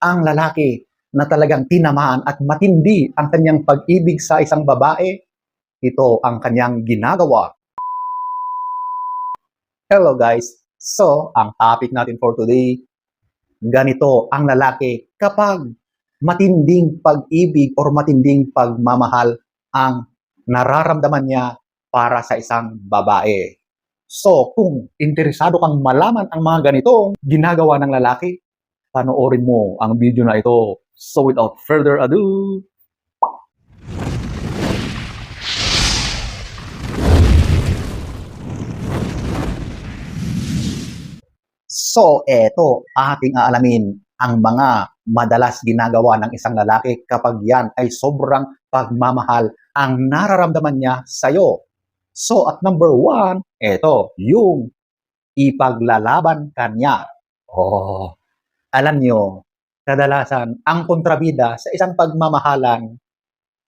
ang lalaki na talagang tinamaan at matindi ang kanyang pag-ibig sa isang babae, ito ang kanyang ginagawa. Hello guys! So, ang topic natin for today, ganito ang lalaki kapag matinding pag-ibig or matinding pagmamahal ang nararamdaman niya para sa isang babae. So, kung interesado kang malaman ang mga ganitong ginagawa ng lalaki, panoorin mo ang video na ito. So, without further ado, So, eto, ating aalamin ang mga madalas ginagawa ng isang lalaki kapag yan ay sobrang pagmamahal ang nararamdaman niya sa'yo. So, at number one, eto, yung ipaglalaban kanya. Oh, alam nyo, kadalasan, ang kontrabida sa isang pagmamahalan,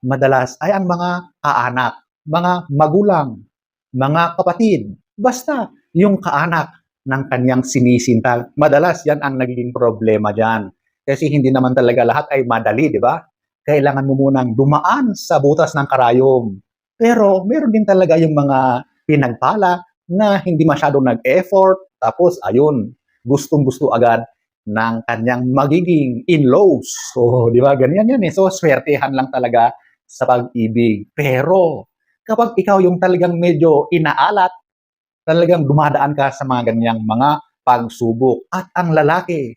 madalas ay ang mga kaanak, mga magulang, mga kapatid, basta yung kaanak ng kanyang sinisinta. Madalas yan ang nagiging problema dyan. Kasi hindi naman talaga lahat ay madali, di ba? Kailangan mo munang dumaan sa butas ng karayom. Pero meron din talaga yung mga pinagpala na hindi masyadong nag-effort. Tapos, ayun, gustong-gusto agad ng kanyang magiging in-laws. So, di ba? Ganyan yan eh. So, swertehan lang talaga sa pag-ibig. Pero, kapag ikaw yung talagang medyo inaalat, talagang dumadaan ka sa mga ganyang mga pagsubok. At ang lalaki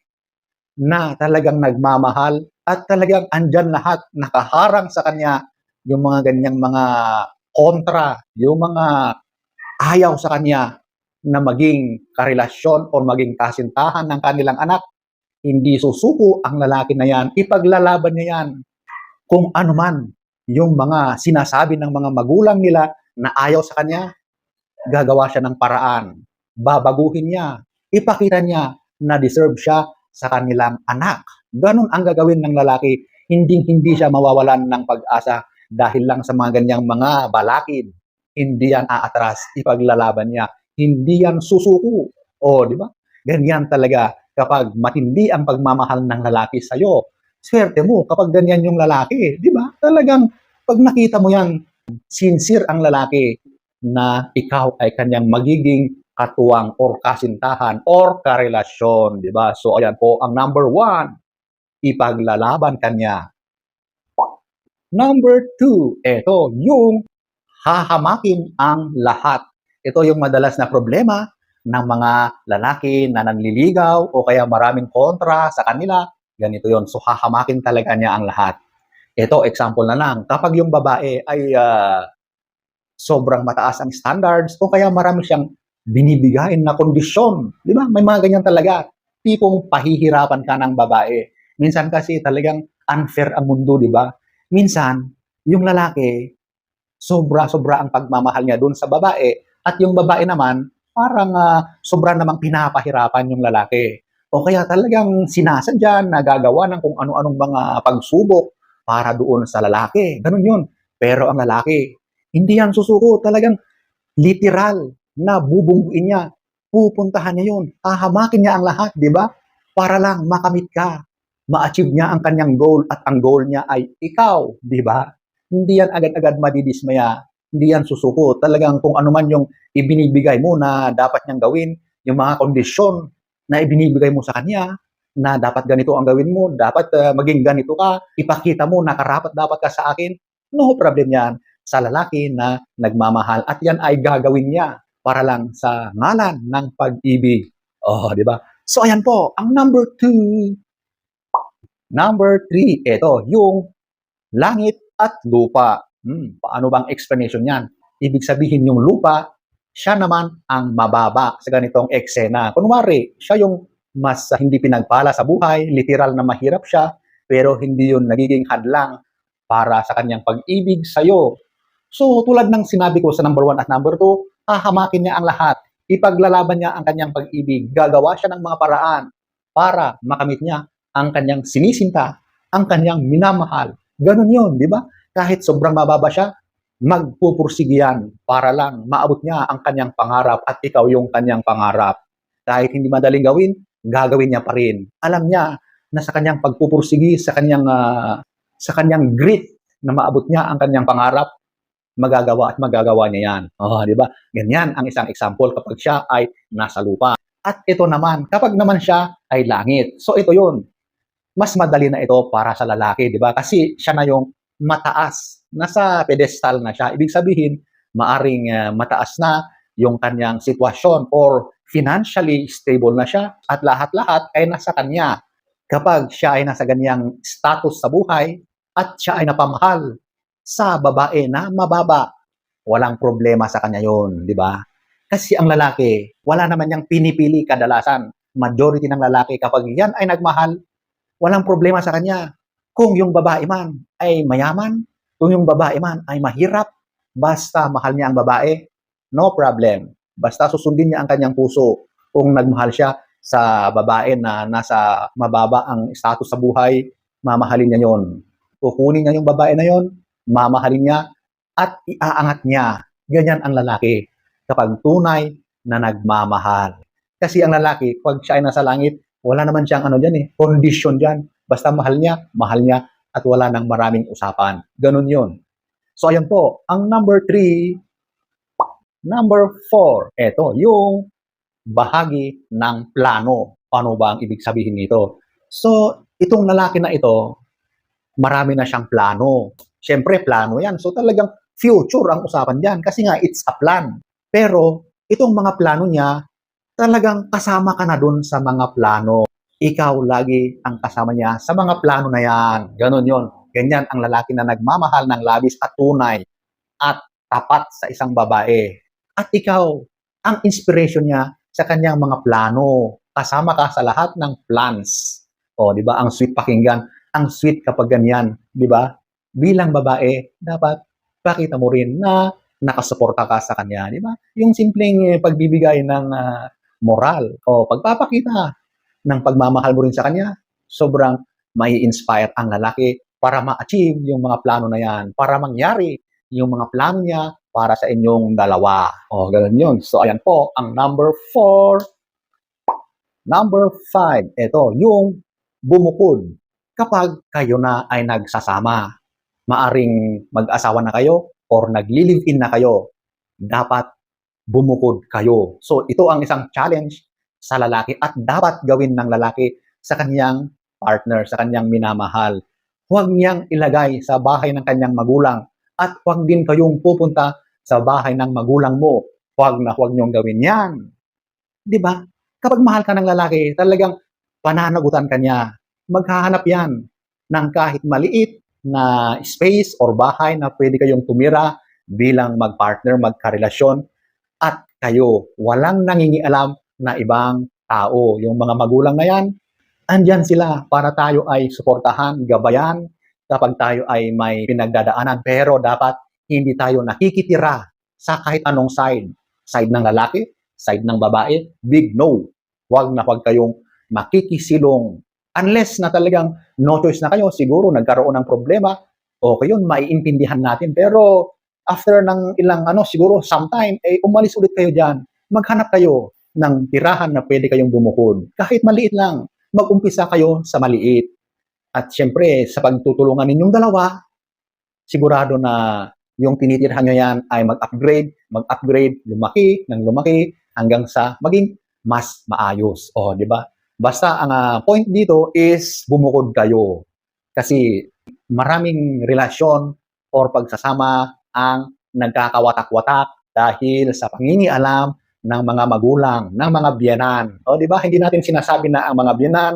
na talagang nagmamahal at talagang andyan lahat, nakaharang sa kanya yung mga ganyang mga kontra, yung mga ayaw sa kanya na maging karelasyon o maging kasintahan ng kanilang anak, hindi susuko ang lalaki na yan, ipaglalaban niya yan. Kung ano man yung mga sinasabi ng mga magulang nila na ayaw sa kanya, gagawa siya ng paraan. Babaguhin niya. Ipakita niya na deserve siya sa kanilang anak. Ganon ang gagawin ng lalaki. Hindi hindi siya mawawalan ng pag-asa dahil lang sa mga ganyang mga balakid. Hindi yan aatras. Ipaglalaban niya. Hindi yan susuko. O, di ba? Ganyan talaga kapag matindi ang pagmamahal ng lalaki sa'yo. Swerte mo kapag ganyan yung lalaki. Di ba? Talagang pag nakita mo yan, sincere ang lalaki na ikaw ay kanyang magiging katuwang or kasintahan or karelasyon, di ba? So, ayan po ang number one, ipaglalaban kanya. Number two, ito, yung hahamakin ang lahat. Ito yung madalas na problema ng mga lalaki na nanliligaw o kaya maraming kontra sa kanila. Ganito yon So, hahamakin talaga niya ang lahat. Ito, example na lang. Kapag yung babae ay ah, sobrang mataas ang standards o kaya marami siyang binibigayin na kondisyon. Di ba? May mga ganyan talaga. Tipong pahihirapan ka ng babae. Minsan kasi talagang unfair ang mundo, di ba? Minsan, yung lalaki, sobra-sobra ang pagmamahal niya doon sa babae at yung babae naman, parang ah, sobra namang pinapahirapan yung lalaki. O kaya talagang sinasadya na gagawa ng kung ano-anong mga pagsubok para doon sa lalaki. Ganun yun. Pero ang lalaki, hindi yan susuko. Talagang literal na bubungguin niya. Pupuntahan niya yun. Hahamakin niya ang lahat, di ba? Para lang makamit ka. Ma-achieve niya ang kanyang goal at ang goal niya ay ikaw, di ba? Hindi yan agad-agad madidismaya. Hindi yan susuko. Talagang kung ano man yung ibinibigay mo na dapat niyang gawin, yung mga kondisyon na ibinibigay mo sa kanya, na dapat ganito ang gawin mo, dapat uh, maging ganito ka, ipakita mo na karapat dapat ka sa akin, no problem yan sa lalaki na nagmamahal at yan ay gagawin niya para lang sa ngalan ng pag-ibig. Oh, di ba? So ayan po, ang number two. Number three, ito, yung langit at lupa. Hmm, paano bang explanation niyan? Ibig sabihin yung lupa, siya naman ang mababa sa ganitong eksena. Kunwari, siya yung mas hindi pinagpala sa buhay, literal na mahirap siya, pero hindi yun nagiging hadlang para sa kanyang pag-ibig sa'yo. So, tulad ng sinabi ko sa number one at number two, hahamakin niya ang lahat. Ipaglalaban niya ang kanyang pag-ibig. Gagawa siya ng mga paraan para makamit niya ang kanyang sinisinta, ang kanyang minamahal. Ganun yun, di ba? Kahit sobrang mababa siya, magpupursige yan para lang maabot niya ang kanyang pangarap at ikaw yung kanyang pangarap. Kahit hindi madaling gawin, gagawin niya pa rin. Alam niya na sa kanyang pagpupursigi, sa kanyang ah, sa kanyang grit na maabot niya ang kanyang pangarap, magagawa at magagawa niya yan. Oh, di ba? Ganyan ang isang example kapag siya ay nasa lupa. At ito naman, kapag naman siya ay langit. So ito yun. Mas madali na ito para sa lalaki, di ba? Kasi siya na yung mataas. Nasa pedestal na siya. Ibig sabihin, maaring ah, mataas na yung kanyang sitwasyon or financially stable na siya at lahat-lahat ay nasa kanya. Kapag siya ay nasa ganyang status sa buhay at siya ay napamahal sa babae na mababa, walang problema sa kanya yon, di ba? Kasi ang lalaki, wala naman niyang pinipili kadalasan. Majority ng lalaki kapag yan ay nagmahal, walang problema sa kanya. Kung yung babae man ay mayaman, kung yung babae man ay mahirap, basta mahal niya ang babae, no problem. Basta susundin niya ang kanyang puso. Kung nagmahal siya sa babae na nasa mababa ang status sa buhay, mamahalin niya yon. Kukunin niya yung babae na yon, mamahalin niya, at iaangat niya. Ganyan ang lalaki kapag tunay na nagmamahal. Kasi ang lalaki, pag siya ay nasa langit, wala naman siyang ano dyan eh, condition dyan. Basta mahal niya, mahal niya, at wala nang maraming usapan. Ganun yun. So ayan po, ang number three, number four, eto, yung bahagi ng plano. Ano ba ang ibig sabihin nito? So, itong lalaki na ito, marami na siyang plano. Siyempre, plano yan. So, talagang future ang usapan diyan kasi nga it's a plan. Pero itong mga plano niya, talagang kasama ka na dun sa mga plano. Ikaw lagi ang kasama niya sa mga plano na yan. Ganon yon. Ganyan ang lalaki na nagmamahal ng labis at tunay at tapat sa isang babae. At ikaw, ang inspiration niya sa kanyang mga plano. Kasama ka sa lahat ng plans. O, di ba? Ang sweet pakinggan. Ang sweet kapag ganyan. Di ba? Bilang babae, dapat pakita mo rin na nakasuporta ka sa kanya, di ba? Yung simpleng eh, pagbibigay ng ah, moral o pagpapakita ng pagmamahal mo rin sa kanya, sobrang may inspire ang lalaki para ma-achieve yung mga plano na yan, para mangyari yung mga plano niya para sa inyong dalawa. O, ganun yun. So, ayan po, ang number four. Number five, ito, yung bumukod. Kapag kayo na ay nagsasama, maaring mag-asawa na kayo or nagli-live-in na kayo, dapat bumukod kayo. So, ito ang isang challenge sa lalaki at dapat gawin ng lalaki sa kanyang partner, sa kanyang minamahal. Huwag niyang ilagay sa bahay ng kanyang magulang at huwag din kayong pupunta sa bahay ng magulang mo. Huwag na huwag niyong gawin yan. Di ba? Kapag mahal ka ng lalaki, talagang pananagutan ka niya. Maghahanap yan ng kahit maliit na space or bahay na pwede kayong tumira bilang magpartner, magkarelasyon at kayo walang nangingialam na ibang tao. Yung mga magulang na yan, andyan sila para tayo ay suportahan, gabayan kapag tayo ay may pinagdadaanan. Pero dapat hindi tayo nakikitira sa kahit anong side. Side ng lalaki, side ng babae, big no. Huwag na huwag kayong makikisilong. Unless na talagang no choice na kayo, siguro nagkaroon ng problema, okay yun, maiintindihan natin. Pero after ng ilang ano, siguro sometime, eh, umalis ulit kayo dyan. Maghanap kayo ng tirahan na pwede kayong bumukod. Kahit maliit lang, mag-umpisa kayo sa maliit. At syempre, sa pagtutulungan ninyong dalawa, sigurado na yung tinitirhan nyo yan ay mag-upgrade, mag-upgrade, lumaki, ng lumaki, hanggang sa maging mas maayos. O, di ba? Basta ang ah, point dito is bumukod kayo. Kasi maraming relasyon or pagsasama ang nagkakawatak-watak dahil sa pangingialam ng mga magulang, ng mga biyanan. O, di ba? Hindi natin sinasabi na ang mga biyanan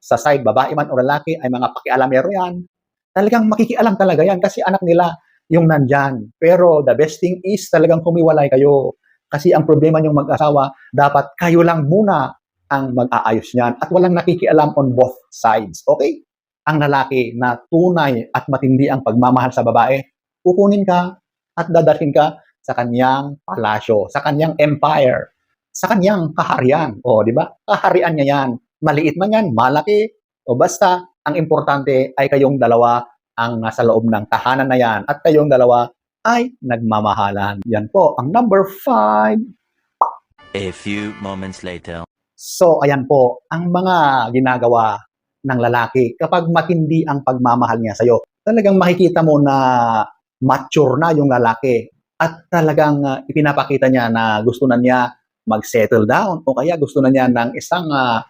sa side, babae man o lalaki, ay mga pakialamero yan. Talagang makikialam talaga yan kasi anak nila yung nandyan. Pero the best thing is talagang humiwalay kayo. Kasi ang problema niyong mag-asawa, dapat kayo lang muna ang mag-aayos niyan at walang nakikialam on both sides. Okay? Ang lalaki na tunay at matindi ang pagmamahal sa babae, kukunin ka at dadalhin ka sa kanyang palasyo, sa kanyang empire, sa kanyang kaharian. O, di ba? Kaharian niya yan. Maliit man yan, malaki, o basta, ang importante ay kayong dalawa ang nasa loob ng tahanan na yan at kayong dalawa ay nagmamahalan. Yan po, ang number five. A few moments later. So, ayan po, ang mga ginagawa ng lalaki kapag matindi ang pagmamahal niya sa'yo. Talagang makikita mo na mature na yung lalaki at talagang ah, ipinapakita niya na gusto na niya mag-settle down o kaya gusto na niya ng isang ah,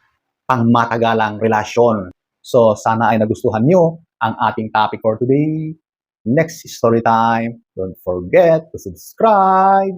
pangmatagalang relasyon. So, sana ay nagustuhan nyo ang ating topic for today. Next story time. Don't forget to subscribe.